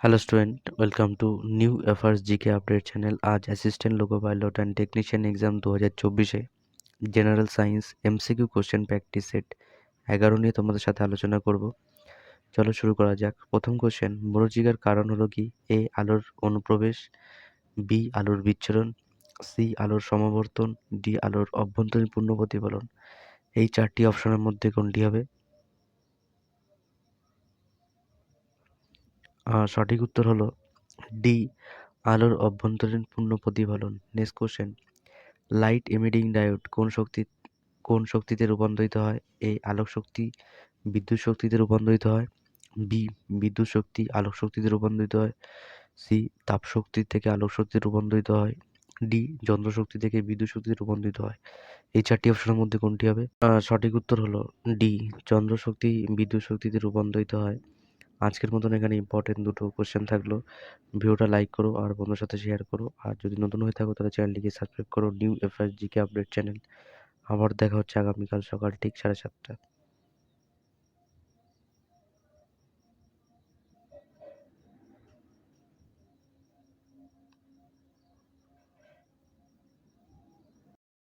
Hello student welcome to new affairs GK update channel আজ assistant loco pilot and technician exam দু হাজার চব্বিশে general science MCQ question practice set এগারো নিয়ে তোমাদের সাথে আলোচনা করব। চলো শুরু করা যাক। প্রথম কোশ্চেন মরজিকার কারণ হলো কি? এ আলোর অনুপ্রবেশ। বি আলোর বিচ্ছুরণ। সি আলোর সমাবর্তন। ডি আলোর অভ্যন্তরীণ পূর্ণ প্রতিফলন। এই চারটি অপশনের মধ্যে কোনটি হবে? সঠিক উত্তর হলো ডি, আলোর অভ্যন্তরীণ পূর্ণ প্রতিফলন। Next question light emitting diode কোন শক্তি, কোন শক্তিতে রূপান্তরিত হয়? এ আলোক শক্তি, বিদ্যুৎ শক্তিতে রূপান্তরিত হয়। বি বিদ্যুৎ শক্তি, আলোক শক্তিতে রূপান্তরিত হয়। সি তাপ শক্তি থেকে আলোক শক্তিতে রূপান্তরিত হয়। ডি যন্ত্র শক্তি থেকে বিদ্যুৎ শক্তিতে রূপান্তরিত হয়। এই চারটি অপশনের মধ্যে কোনটি হবে? সঠিক উত্তর হলো ডি যন্ত্র শক্তি, বিদ্যুৎ শক্তিতে রূপান্তরিত হয়। আজকের মতন এখানে ইম্পর্টেন্ট দুটো কোয়েশ্চেন থাকল। ভিডিওটা লাইক করো আর বন্ধুর সাথে শেয়ার করো। আর যদি নতুন হয়ে থাকো তাহলে চ্যানেলটিকে সাবস্ক্রাইব করো নিউ এফআইজিকে আপডেট চ্যানেল আবার দেখা হচ্ছে আগামীকাল সকাল ঠিক সাড়ে সাতটা